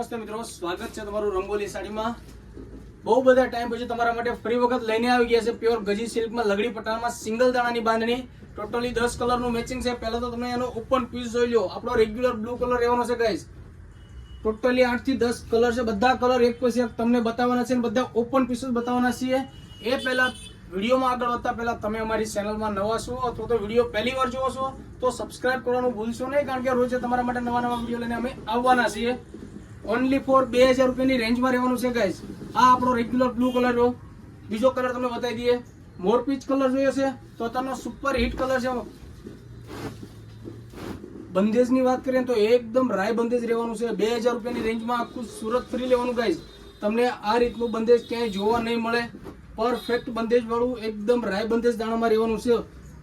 નમસ્તે મિત્રો, સ્વાગત છે તમારું રંગોલી સાડીમાં. બહુ બધા ટાઈમ પછી તમારા માટે ફરી વખત લઈને આવી ગયા છે પ્યોર ગજી સિલ્કમાં લગડી પટાણમાં સિંગલ દાણાની બાંધણી. ટોટલી દસ કલરનું મેચિંગ છે. પહેલા તો તમે એનો ઓપન પીસ જોઈ લો. આપણો રેગ્યુલર બ્લુ કલર રહેવાનો છે ગાઈઝ ટોટલી આઠથી દસ કલર છે. બધા કલર એક પછી એક તમને બતાવવાના છે અને બધા ઓપન પીસ બતાવવાના છીએ. એ પહેલા વિડીયોમાં આગળ વધતા પહેલા તમે અમારી ચેનલમાં નવા છો અથવા તો વીડિયો પહેલી વાર જોવો છો, તો સબસ્ક્રાઇબ કરવાનું ભૂલશો નહીં, કારણ કે રોજે તમારા માટે નવા નવા વીડિયો લઈને અમે આવવાના છીએ. ઓનલી ફોર બે હજાર રૂપિયાની રેન્જમાં રહેવાનું છે ગાઈસ આ આપણો રેગ્યુલર બ્લુ કલર રહ્યો બીજો કલર તમને બતાવી દઈએ. મોરપીચ કલર જોઈએ છે. તો અત્યારનો સુપર હિટ કલર છે. બંધેજની વાત કરીએ તો એકદમ રાય બંધેજ રહેવાનું છે. બે હજાર રૂપિયાની રેન્જમાં આખું સુરત ફ્રી લેવાનું ગાઈસ તમને આ રીતનું બંદેજ ક્યાંય જોવા નહીં મળે. પરફેક્ટ બંધેજવાળું એકદમ રાય બંધેજ દાણામાં રહેવાનું છે.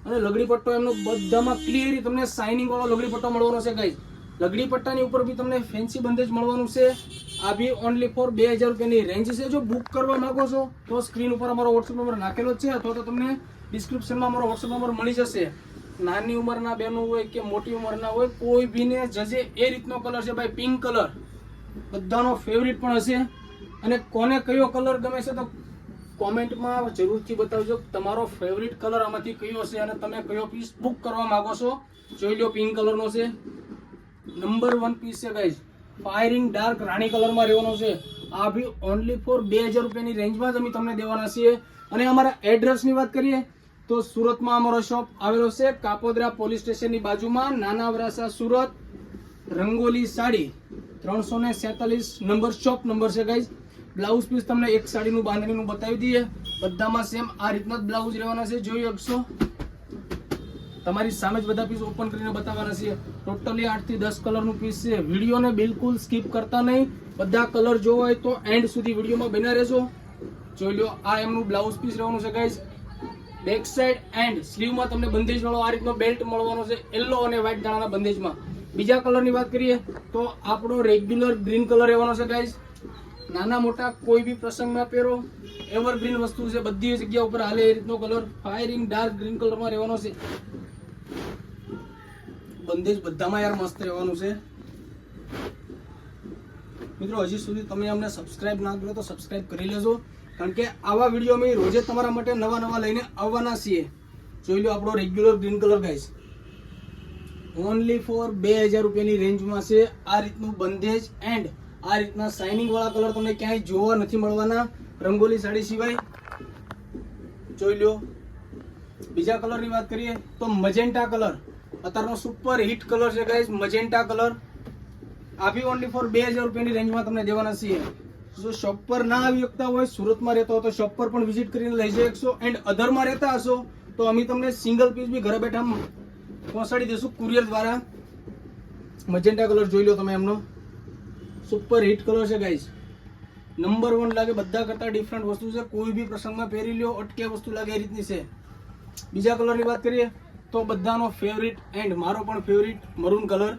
અને લગડી પટ્ટો એમનો બધામાં ક્લિયરી તમને શાઇનિંગ વાળો લગડી પટ્ટો મળવાનો છે ગાઈઝ લગડી પટ્ટાની ઉપર બી તમને ફેન્સી બંધેજ મળવાનું છે. આ બી ઓનલી ફોર બે હજાર રૂપિયાની રેન્જ છે. જો બુક કરવા માંગો છો, તો સ્ક્રીન ઉપર અમારો વોટ્સઅપ નંબર નાખેલો છે, અથવા તો તમને ડિસ્ક્રિપ્શનમાં અમારો વોટ્સઅપ નંબર મળી જશે. નાની ઉંમરના બહેનો હોય કે મોટી ઉંમરના હોય, કોઈ બીને જજે એ રીતનો કલર છે ભાઈ પિંક કલર બધાનો ફેવરિટ પણ હશે. અને કોને કયો કલર ગમે છે તો કોમેન્ટમાં જરૂરથી બતાવજો. તમારો ફેવરિટ કલર આમાંથી કયો છે અને તમે કયો પીસ બુક કરવા માંગો છો, જોઈ લો પિંક કલરનો છે. નંબર વન પીસ છે ગાઈઝ ફાયરિંગ ડાર્ક રાણી કલરમાં રહેવાનો છે. આ બી ઓનલી ફોર બે હજાર રૂપિયાની રેન્જમાં જ અમે તમને દેવાના છીએ. અને અમારા એડ્રેસની વાત કરીએ, તો સુરતમાં અમારો શોપ આવેલો છે કાપોદરા પોલીસ સ્ટેશનની બાજુમાં નાના વરાસા સુરત, રંગોલી સાડી. ત્રણસો ને સેતાલીસ નંબર શોપ નંબર છે ગાઈઝ બ્લાઉઝ પીસ તમને એક સાડીનું, બાંધણીનું બતાવી દઈએ. બધામાં સેમ આ રીતના જ બ્લાઉઝ રહેવાના છે. જોઈ શકશો. તમારી સામે જ બધા પીસ ઓપન કરીને બતાવવાના છે ટોટલી આઠથી દસ કલરનું પીસ છે. વિડીયોને બિલકુલ સ્કીપ કરતા નહીં. બધા કલર જોવો હોય તો એન્ડ સુધી વિડીયોમાં બના રહેજો. જોઈ લો આ એમનું બ્લાઉઝ પીસ રહેવાનું છે ગાઈઝ બેક સાઈડ એન્ડ સ્લીવમાં તમને બંદેજ વાળો આ રીતનો બેલ્ટ મળવાનો છે યલો અને વ્હાઇટ દાણાના બંદેજમાં બીજા કલરની વાત કરીએ તો આપણો રેગ્યુલર ગ્રીન કલર રહેવાનો છે ગાઈઝ નાના મોટા કોઈ બી પ્રસંગમાં પહેરો. એવરગ્રીન વસ્તુ છે, બધી જગ્યા ઉપર હાલે એ રીતનો કલર ફાયરિંગ ડાર્ક ગ્રીન કલરમાં રહેવાનો છે. બંદેજ બધામાં યાર મસ્ત રહેવાનું છે. મિત્રો, હજી સુધી તમે અમને સબસ્ક્રાઇબ ના કરો તો સબસ્ક્રાઇબ કરી લેજો. કારણ કે આવા વીડિયો અમે રોજે તમારા માટે નવા નવા લઈને આવવાના છીએ. જોઈ લો આપણો regular green colour guys only four બે હજાર રૂપિયાની રેન્જમાં છે. આ રીતનું બંધેજ એન્ડ આ રીતના શાઇનિંગ વાળા કલર તમને ક્યાંય જોવા નથી મળવાના રંગોલી સાડી સિવાય. જોઈ લો. બીજા કલરની વાત કરીએ તો મજેન્ટા કલર અત્યારનો સુપર હિટ કલર છે ગાઈઝ મજેન્ટા કલર આ બી ઓનલી ફોર બે હજાર રૂપિયાની રેન્જમાં તમને દેવાના છીએ. જો શોપ પર ના આવી શકતા હોય, સુરતમાં રહેતા હો તો શોપ પર પણ વિઝિટ કરીને લઈ જઈ શકશો. એન્ડ અધરમાં રહેતા હશો, તો અમે તમને સિંગલ પીસ બી ઘરે બેઠા પહોંચાડી દઈશું કુરિયર દ્વારા. મજેન્ટા કલર જોઈ લો તમે એમનો. સુપર હિટ કલર છે ગાઈઝ નંબર વન લાગે બધા કરતા ડિફરન્ટ વસ્તુ છે. કોઈ બી પ્રસંગમાં પહેરી લ્યો, અટકે વસ્તુ લાગે એ રીતની છે. બીજા કલરની વાત કરીએ. તો બધાનો ફેવરિટ એન્ડ મારો પણ ફેવરિટ મરૂન કલર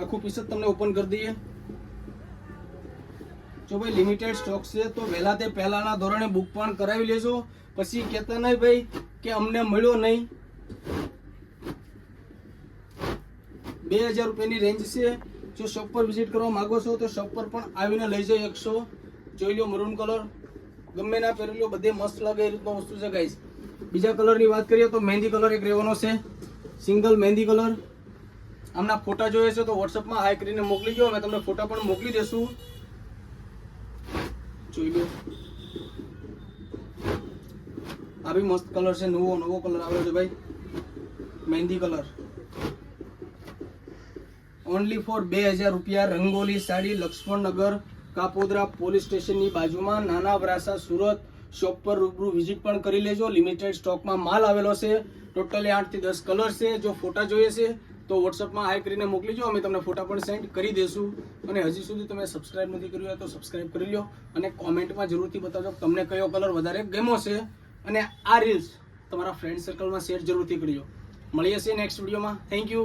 આખું પીસ જ તમને ઓપન કરી દઈએ. જો ભાઈ લિમિટેડ સ્ટોક છે, તો વહેલા તે પહેલાના ધોરણે બુક પણ કરાવી લેજો. પછી કહેતા નહીં ભાઈ કે અમને મળ્યો નહીં. બે હજાર રૂપિયાની રેન્જ છે. જો શોપ પર વિઝિટ કરવા માગો છો, તો શોપ પર પણ આવીને લઈ જઈ શકશો જોઈ લો મરૂન કલર ગમે ના પહેરી લો, બધે મસ્ત લાગે એ રીતનો વસ્તુ છે ગાઈઝ બીજા કલરની વાત કરીએ તો મહેંદી કલર એક રહેવાનો છે. સિંગલ મહેંદી કલર આમના ફોટા જોઈએ છે તો વોટ્સઅપમાં હાઈ કરીને મોકલી દો અમે તમને ફોટા પણ મોકલી દેશું. જોઈ લો. આ બી મસ્ત કલર છે, નવો નવો કલર આવ્યો છે ભાઈ. મહેંદી કલર ઓનલી ફોર બે હજાર રૂપિયા રંગોલી સાડી લક્ષ્મણનગર કાપોદરા પોલીસ સ્ટેશનની બાજુમાં નાના વરાસા સુરત શોપ પર રૂબરૂ વિઝિટ પણ કરી લેજો. લિમિટેડ સ્ટોકમાં માલ આવેલો છે. ટોટલી આઠથી દસ કલર છે. જો ફોટા જોઈએ છે, તો વોટ્સઅપમાં હાઈ કરીને મોકલીજો. અમે તમને ફોટા પણ સેન્ડ કરી દઈશું અને હજી સુધી તમે સબસ્ક્રાઇબ નથી કર્યું હોય તો સબસ્ક્રાઇબ કરી લો અને કોમેન્ટમાં જરૂરથી બતાવજો તમને કયો કલર વધારે ગમ્યો છે. અને આ રીલ્સ તમારા ફ્રેન્ડ સર્કલમાં શેર જરૂરથી કરજો. મળીએ છીએ નેક્સ્ટ વિડીયોમાં થેન્ક યુ